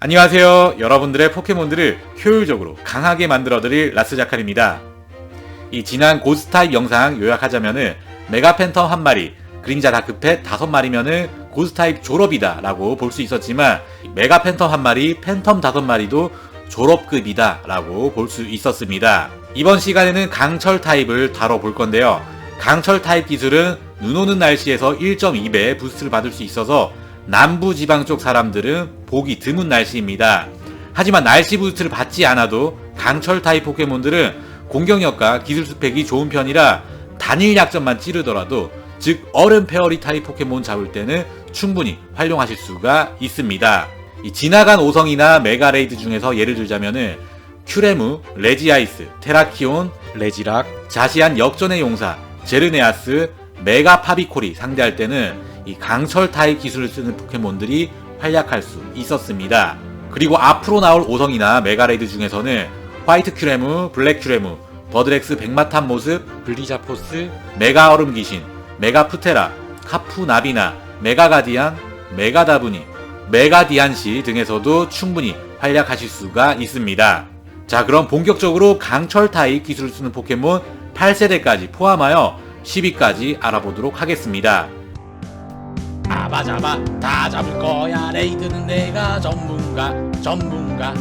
안녕하세요. 여러분들의 포켓몬들을 효율적으로 강하게 만들어드릴 라스자칼입니다. 이 지난 고스타입 영상 요약하자면은 메가 팬텀 한 마리, 그림자 다크펫 다섯 마리면은 고스타입 졸업이다 라고 볼 수 있었지만 메가 팬텀 한 마리, 팬텀 다섯 마리도 졸업급이다 라고 볼 수 있었습니다. 이번 시간에는 강철 타입을 다뤄볼 건데요. 강철 타입 기술은 눈 오는 날씨에서 1.2배 부스트를 받을 수 있어서 남부 지방 쪽 사람들은 보기 드문 날씨입니다. 하지만 날씨 부스트를 받지 않아도 강철 타입 포켓몬들은 공격력과 기술 스펙이 좋은 편이라 단일 약점만 찌르더라도 즉 얼음 페어리 타입 포켓몬 잡을 때는 충분히 활용하실 수가 있습니다. 이 지나간 오성이나 메가레이드 중에서 예를 들자면은 큐레무, 레지아이스, 테라키온, 레지락, 자시안 역전의 용사, 제르네아스, 메가 파비콜이 상대할 때는 이 강철 타입 기술을 쓰는 포켓몬들이 활약할 수 있었습니다. 그리고 앞으로 나올 오성이나 메가레이드 중에서는 화이트 큐레무, 블랙 큐레무, 버드렉스 백마탄 모습, 블리자포스, 메가 얼음 귀신, 메가 푸테라, 카푸 나비나, 메가 가디안, 메가 다브니, 메가 디안시 등에서도 충분히 활약하실 수가 있습니다. 자, 그럼 본격적으로 강철 타입 기술을 쓰는 포켓몬 8세대까지 포함하여 10위까지 알아보도록 하겠습니다. 잡아 잡아 다 잡을 거야 레이드는 내가 전문가 전문가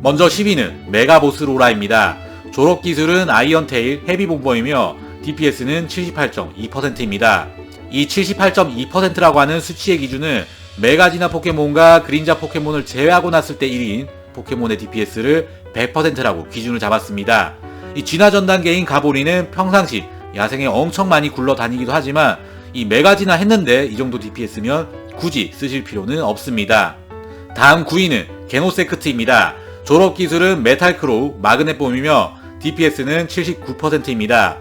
먼저 10위는 메가보스 로라입니다. 졸업 기술은 아이언 테일 헤비 bomber이며 DPS는 78.2%입니다. 이 78.2%라고 하는 수치의 기준은 메가지나 포켓몬과 그린자 포켓몬을 제외하고 났을 때 1인 포켓몬의 DPS를 100%라고 기준을 잡았습니다. 이 진화 전 단계인 가보리는 평상시 야생에 엄청 많이 굴러다니기도 하지만 이 메가지나 했는데 이 정도 DPS면 굳이 쓰실 필요는 없습니다. 다음 9위는 게노세크트입니다. 졸업 기술은 메탈크로우, 마그넷봄이며 DPS는 79%입니다.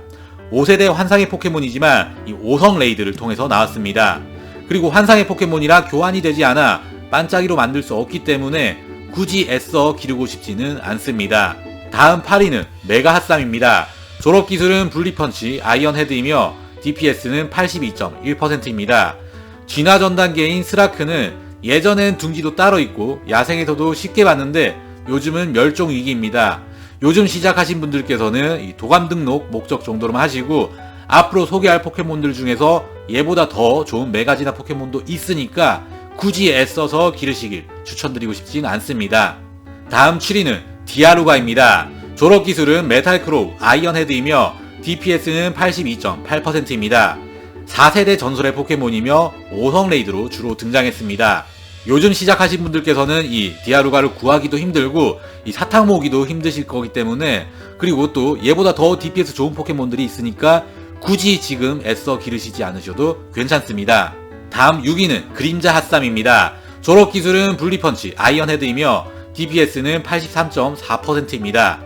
5세대 환상의 포켓몬이지만 이 5성 레이드를 통해서 나왔습니다. 그리고 환상의 포켓몬이라 교환이 되지 않아 반짝이로 만들 수 없기 때문에 굳이 애써 기르고 싶지는 않습니다. 다음 8위는 메가 핫삼입니다. 졸업 기술은 블리펀치, 아이언 헤드이며 DPS는 82.1%입니다. 진화 전 단계인 스라크는 예전엔 둥지도 따로 있고 야생에서도 쉽게 봤는데 요즘은 멸종 위기입니다. 요즘 시작하신 분들께서는 이 도감 등록 목적 정도로만 하시고 앞으로 소개할 포켓몬들 중에서 얘보다 더 좋은 메가지나 포켓몬도 있으니까 굳이 애써서 기르시길 추천드리고 싶진 않습니다. 다음 7위는 디아루가입니다. 졸업 기술은 메탈 크로우, 아이언 헤드이며 DPS는 82.8%입니다. 4세대 전설의 포켓몬이며 5성 레이드로 주로 등장했습니다. 요즘 시작하신 분들께서는 이 디아루가를 구하기도 힘들고 이 사탕 모으기도 힘드실 거기 때문에 그리고 또 얘보다 더 DPS 좋은 포켓몬들이 있으니까 굳이 지금 애써 기르시지 않으셔도 괜찮습니다. 다음 6위는 그림자 핫삼입니다. 졸업 기술은 블리펀치, 아이언 헤드이며 DPS는 83.4%입니다.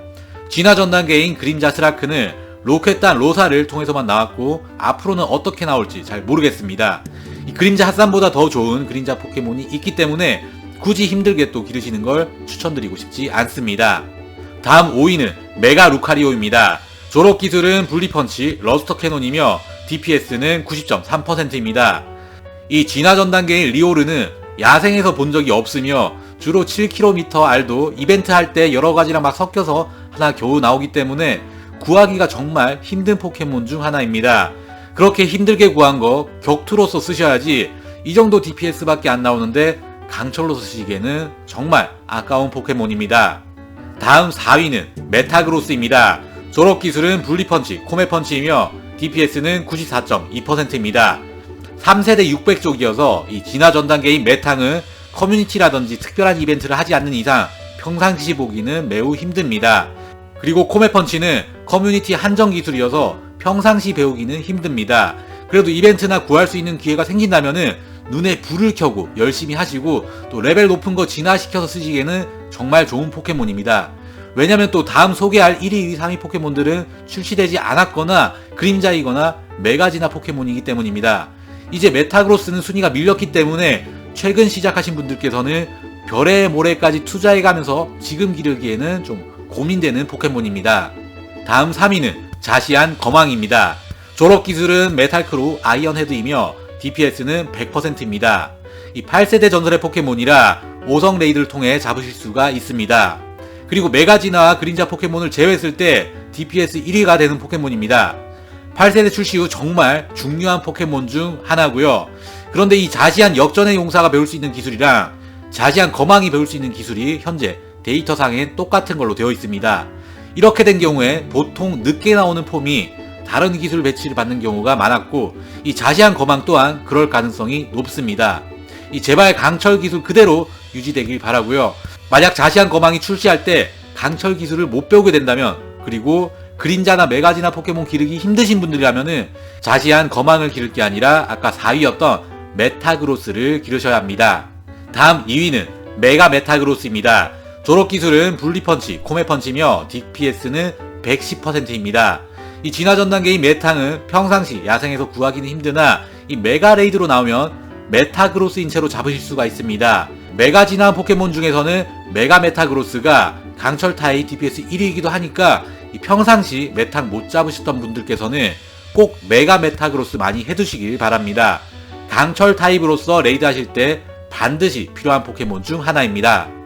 진화 전 단계인 그림자 스라크는 로켓단 로사를 통해서만 나왔고 앞으로는 어떻게 나올지 잘 모르겠습니다. 이 그림자 핫산보다 더 좋은 그림자 포켓몬이 있기 때문에 굳이 힘들게 또 기르시는 걸 추천드리고 싶지 않습니다. 다음 5위는 메가 루카리오입니다. 졸업 기술은 블리펀치, 러스터 캐논이며 DPS는 90.3%입니다. 이 진화 전 단계인 리오르는 야생에서 본 적이 없으며 주로 7km 알도 이벤트 할 때 여러 가지랑 막 섞여서 하나 겨우 나오기 때문에 구하기가 정말 힘든 포켓몬 중 하나입니다. 그렇게 힘들게 구한 거 격투로서 쓰셔야지 이 정도 DPS밖에 안 나오는데 강철로 쓰시기에는 정말 아까운 포켓몬입니다. 다음 4위는 메타그로스입니다. 졸업 기술은 분리펀치, 코메펀치이며 DPS는 94.2%입니다. 3세대 600쪽이어서 이 진화 전 단 계인 메탕은 커뮤니티라든지 특별한 이벤트를 하지 않는 이상 평상시 보기는 매우 힘듭니다. 그리고 코메펀치는 커뮤니티 한정 기술이어서 평상시 배우기는 힘듭니다. 그래도 이벤트나 구할 수 있는 기회가 생긴다면은 눈에 불을 켜고 열심히 하시고 또 레벨 높은 거 진화시켜서 쓰시기에는 정말 좋은 포켓몬입니다. 왜냐면 또 다음 소개할 1위, 2위, 3위 포켓몬들은 출시되지 않았거나 그림자이거나 메가지나 포켓몬이기 때문입니다. 이제 메타그로스는 순위가 밀렸기 때문에 최근 시작하신 분들께서는 별의 모래까지 투자해가면서 지금 기르기에는 좀 고민되는 포켓몬입니다. 다음 3위는 자시안 거망입니다. 졸업 기술은 메탈크루 아이언 헤드이며 DPS는 100%입니다. 이 8세대 전설의 포켓몬이라 5성 레이드를 통해 잡으실 수가 있습니다. 그리고 메가지나와 그린자 포켓몬을 제외했을 때 DPS 1위가 되는 포켓몬입니다. 8세대 출시 후 정말 중요한 포켓몬 중 하나고요. 그런데 이 자시한 역전의 용사가 배울 수 있는 기술이랑 자시한 거망이 배울 수 있는 기술이 현재 데이터상엔 똑같은 걸로 되어 있습니다. 이렇게 된 경우에 보통 늦게 나오는 폼이 다른 기술 배치를 받는 경우가 많았고 이 자시한 거망 또한 그럴 가능성이 높습니다. 이 제발 강철 기술 그대로 유지되길 바라고요. 만약 자시한 거망이 출시할 때 강철 기술을 못 배우게 된다면 그리고 그린자나 메가지나 포켓몬 기르기 힘드신 분들이라면은 자시한 거망을 기를 게 아니라 아까 4위였던 메타그로스를 기르셔야 합니다. 다음 2위는 메가 메타그로스입니다. 졸업 기술은 분리펀치, 코메펀치며 DPS는 110%입니다. 이 진화 전 단계인 메탕은 평상시 야생에서 구하기는 힘드나 이 메가 레이드로 나오면 메타그로스인 채로 잡으실 수가 있습니다. 메가 진화한 포켓몬 중에서는 메가 메타그로스가 강철 타입 DPS 1위이기도 하니까 이 평상시 메탕 못 잡으셨던 분들께서는 꼭 메가 메타그로스 많이 해두시길 바랍니다. 강철 타입으로서 레이드 하실 때 반드시 필요한 포켓몬 중 하나입니다.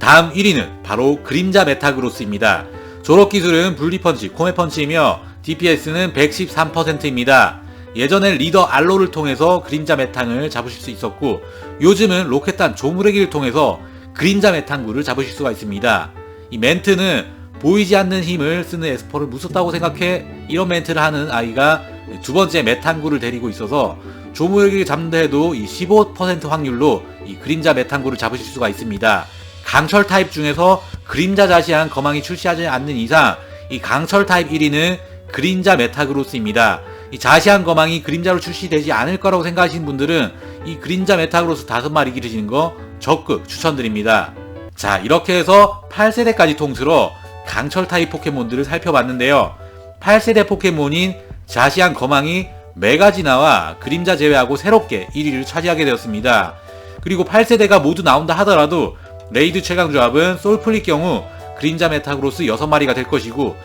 다음 1위는 바로 그림자 메타그로스입니다. 졸업 기술은 분리펀치, 코메펀치이며 DPS는 113%입니다. 예전엔 리더 알로를 통해서 그림자 메탕을 잡으실 수 있었고 요즘은 로켓단 조무래기를 통해서 그림자 메탕구를 잡으실 수가 있습니다. 이 멘트는 보이지 않는 힘을 쓰는 에스퍼를 무섭다고 생각해 이런 멘트를 하는 아이가 두 번째 메탄구를 데리고 있어서 조무래기를 잡는다 해도 이 15% 확률로 이 그림자 메탄구를 잡으실 수가 있습니다. 강철 타입 중에서 그림자 자시한 거망이 출시하지 않는 이상 이 강철 타입 1위는 그림자 메타그로스입니다. 이 자시한 거망이 그림자로 출시되지 않을 거라고 생각하시는 분들은 이 그림자 메타그로스 다섯 마리 기르시는 거 적극 추천드립니다. 자, 이렇게 해서 8세대까지 통틀어 강철 타입 포켓몬들을 살펴봤는데요. 8세대 포켓몬인 자시한 거망이 메가지나와 그림자 제외하고 새롭게 1위를 차지하게 되었습니다. 그리고 8세대가 모두 나온다 하더라도 레이드 최강 조합은 솔플릿 경우 그림자 메타그로스 6마리가 될 것이고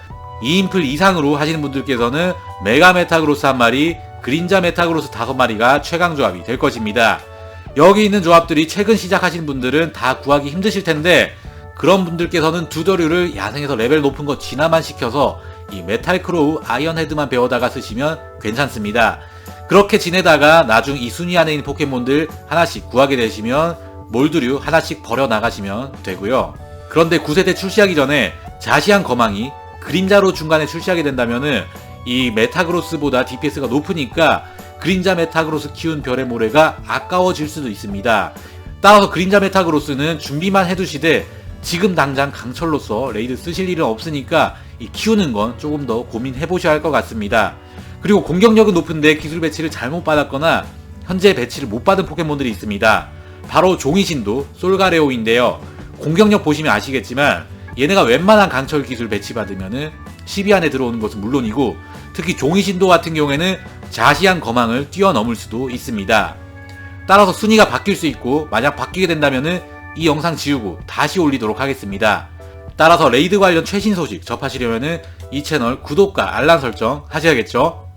2인플 이상으로 하시는 분들께서는 메가 메타그로스 한 마리, 그림자 메타그로스 5마리가 최강 조합이 될 것입니다. 여기 있는 조합들이 최근 시작하시는 분들은 다 구하기 힘드실 텐데 그런 분들께서는 두더류를 야생에서 레벨 높은 거 진화만 시켜서 이 메탈 크로우 아이언 헤드만 배워다가 쓰시면 괜찮습니다. 그렇게 지내다가 나중 이 순위 안에 있는 포켓몬들 하나씩 구하게 되시면 몰드류 하나씩 버려 나가시면 되고요. 그런데 9세대 출시하기 전에 자시한 거망이 그림자로 중간에 출시하게 된다면은 이 메타그로스보다 DPS가 높으니까 그림자 메타그로스 키운 별의 모래가 아까워질 수도 있습니다. 따라서 그림자 메타그로스는 준비만 해두시되 지금 당장 강철로서 레이드 쓰실 일은 없으니까 이 키우는 건 조금 더 고민해 보셔야 할 것 같습니다. 그리고 공격력은 높은데 기술 배치를 잘못 받았거나 현재 배치를 못 받은 포켓몬들이 있습니다. 바로 종이신도 솔가레오인데요. 공격력 보시면 아시겠지만 얘네가 웬만한 강철 기술 배치 받으면은 10위 안에 들어오는 것은 물론이고 특히 종이신도 같은 경우에는 자시한 거망을 뛰어넘을 수도 있습니다. 따라서 순위가 바뀔 수 있고 만약 바뀌게 된다면은 이 영상 지우고 다시 올리도록 하겠습니다. 따라서 레이드 관련 최신 소식 접하시려면은 이 채널 구독과 알람 설정 하셔야겠죠?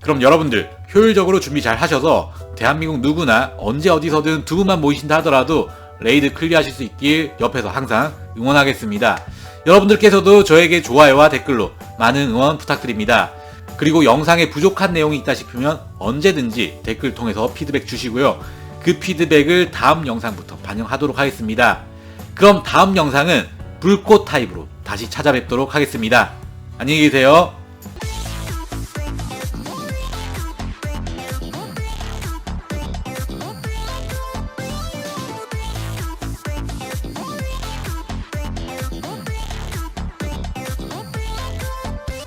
그럼 여러분들 효율적으로 준비 잘 하셔서 대한민국 누구나 언제 어디서든 두 분만 모이신다 하더라도 레이드 클리어하실 수 있길 옆에서 항상 응원하겠습니다. 여러분들께서도 저에게 좋아요와 댓글로 많은 응원 부탁드립니다. 그리고 영상에 부족한 내용이 있다 싶으면 언제든지 댓글 통해서 피드백 주시고요. 그 피드백을 다음 영상부터 반영하도록 하겠습니다. 그럼 다음 영상은 불꽃 타입으로 다시 찾아뵙도록 하겠습니다. 안녕히 계세요.